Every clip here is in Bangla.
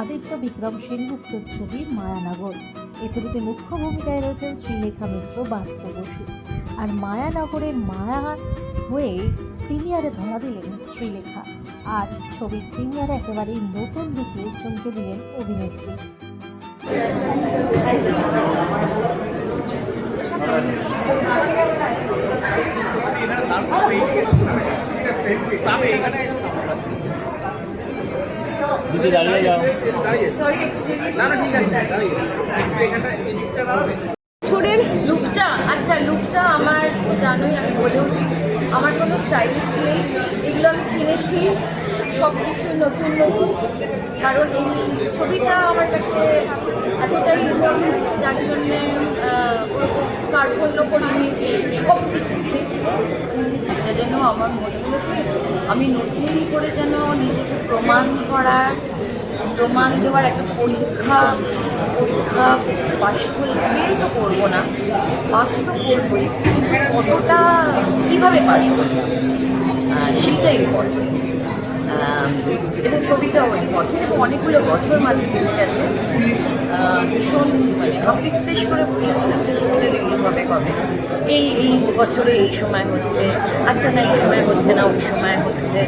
আদিত্য বিক্রম সেনগুপ্তর ছবি মায়ানগর। এই ছবিতে মুখ্য ভূমিকায় রয়েছেন শ্রীলেখা মিত্র বাত্য বসু। আর মায়ানগরের মায়া হয়ে প্রিমিয়ারে ধরা দিলেন শ্রীলেখা। আর ছবির প্রিমিয়ারে একেবারেই নতুন দিকে চমকে দিলেন অভিনেত্রী। দিদি দাঁড়িয়ে যাও। ছুরির লুকটা আচ্ছা লুকটা আমার জানোই, আমি বলেও আমার কোনো স্টাইলিস্ট নেই। এগুলো আমি কিনেছি সব কিছু নতুন নতুন। কারণ এই ছবিটা আমার কাছে এতটাই যার জন্যে কার্পণ্য করিনি সব কিছু কিনেছি সেটা যেন আমার মনে হলো আমি নতুন করে যেন নিজেকে প্রমাণ করার প্রমাণ দেওয়ার একটা পরীক্ষা পরীক্ষা পাশ করলে তো করব না পাস তো করবোই। কতটা, কীভাবে পাস করব? সেইটাই ইম্পর্টেন্ট এবং ছবিটাও ইম্পর্টেন্ট এবং অনেকগুলো বছর মাঝে কেটে গেছে। ভীষণ মানে বেশ করে বসেছিলাম যে ছবিটা রিলিজ হবে কবে। এই এই বছরে এই সময় হচ্ছে আচ্ছা না, এই সময় হচ্ছে না, ওই সময় হচ্ছে।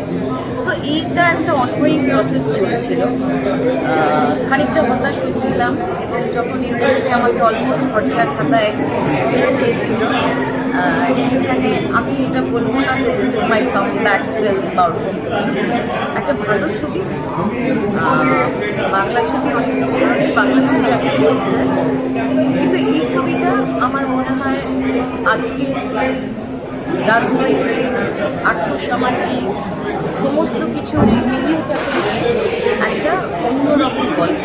সো এইটা একটা অনগোয়িং প্রসেস চলছিল। খানিকটা হতাশ হচ্ছিলাম এবং যখন ইন্ডাস্ট্রি আমাকে অলমোস্ট খরচার খাতায় দিয়েছিল সেখানে আমি এটা বলব না যে this is my comeback film বা ওরকম একটা ভালো ছবি। বাংলা ছবি অনেক বাংলা ছবি এখন হচ্ছে। কিন্তু এই ছবিটা আমার মনে হয় আজকে রাজনৈতিক, আর্থসামাজিক সমস্ত কিছু মিলিয়েটাকে একটা অন্যরকম গল্প।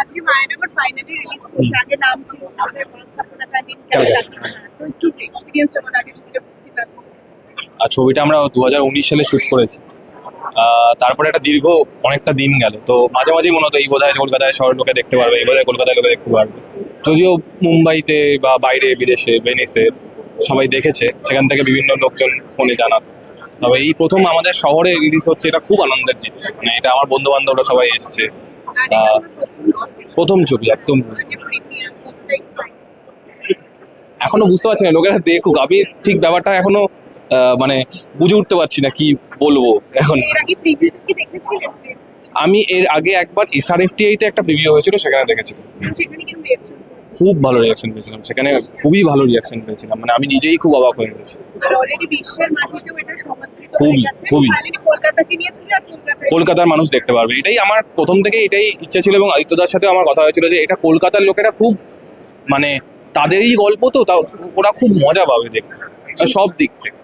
আজকে মায়ানগর ফাইনালি রিলিজ আগে নাম ছিল আমাদের once upon a time in তো একটু এক্সপিরিয়েন্সটা আমার আগে ছবিটা মুক্তি পাচ্ছে। আর ছবিটা আমরা দু হাজার উনিশ সালে শ্যুট করেছি। তারপরে একটা দীর্ঘ অনেকটা দিন গেল। তো মাঝে মাঝেই মনে হতো এই বোধহয় কলকাতায় শহর লোকে দেখতে পারবে এই বোধহয় কলকাতায় লোকে দেখতে পারবে। যদিও মুম্বাইতে বা বাইরে বিদেশে ভেনিসে সবাই দেখেছে সেখান থেকে বিভিন্ন লোকজন ফোনে জানাতো। তবে এই প্রথম আমাদের শহরে রিলিজ হচ্ছে এটা খুব আনন্দের জিনিস। মানে এটা আমার বন্ধু বান্ধবরা সবাই এসছে। প্রথম ছবি। একদম। এখনও বুঝতে পারছি না লোকেরা দেখুক। আমি ঠিক ব্যাপারটা এখনও মানে বুঝে উঠতে পারছি না কি বলব এখন। আমি এর আগে একবার এসআরএফটিআই তে একটা প্রিভিউ হয়েছিল সেখানে দেখেছিলাম। পেয়েছেন খুব ভালো রিয়াকশন পেয়েছিলাম সেখানে খুবই ভালো রিয়াকশন পেয়েছিলাম মানে আমি নিজেই খুব অবাক হয়ে গেছি। খুবই, খুবই। কলকাতার মানুষ দেখতে পারবে এটাই আমার প্রথম থেকে এটাই ইচ্ছা ছিল এবং আদিত্যদার সাথে আমার কথা হয়েছিল যে এটা কলকাতার লোকেরা খুব মানে তাদেরই গল্প তো তা ওরা খুব মজা পাবে দেখতে সব দিক থেকে।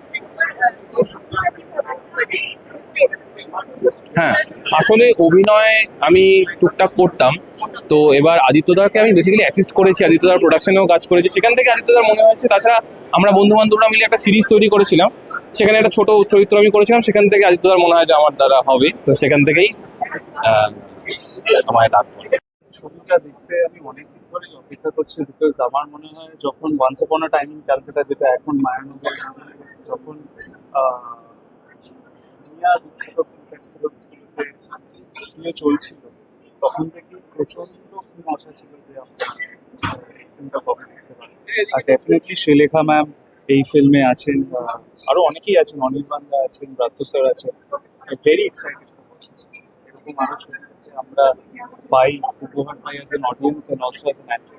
হ্যাঁ আসলে অভিনয় আমি টুকটাক করতাম। তো এবার আদিত্যদাকে আমি বেসিক্যালি অ্যাসিস্ট করেছি, আদিত্যদার প্রোডাকশনেও কাজ করেছি। সেখান থেকে আদিত্যদার মনে হয়েছে, তাছাড়া আমরা বন্ধু বান্ধবরা মিলে একটা সিরিজ তৈরি করেছিলাম। সেখানে একটা ছোট চরিত্র আমি করেছিলাম, সেখান থেকে আদিত্যদার মনে হয় যে আমার দ্বারা হবে। তো সেখান থেকেই আমায় ডাক। ছবিটা দেখতে আমি অনেকদিন ধরেই অপেক্ষা করছি বিকজ আমার মনে হয় যখন once upon a time in Calcutta যেটা এখন মায়ানগর যখন দুনিয়া বিখ্যাত ফিল্ম ফেস্টিভ্যালসগুলোতে নিয়ে চলছিল, তখন থেকে প্রচণ্ড ফিল্ম আশা ছিল যে আর ডেফিনেটলি শ্রীলেখা ম্যাম এই ফিল্মে আছেন আরও অনেকেই আছেন অনির্বাণদা আছেন, ব্রাত্য স্যার আছেন। ভেরি এক্সাইটেড এরকম আরও ছবি আমরা পাই উপহার পাই as an audience and also as an actor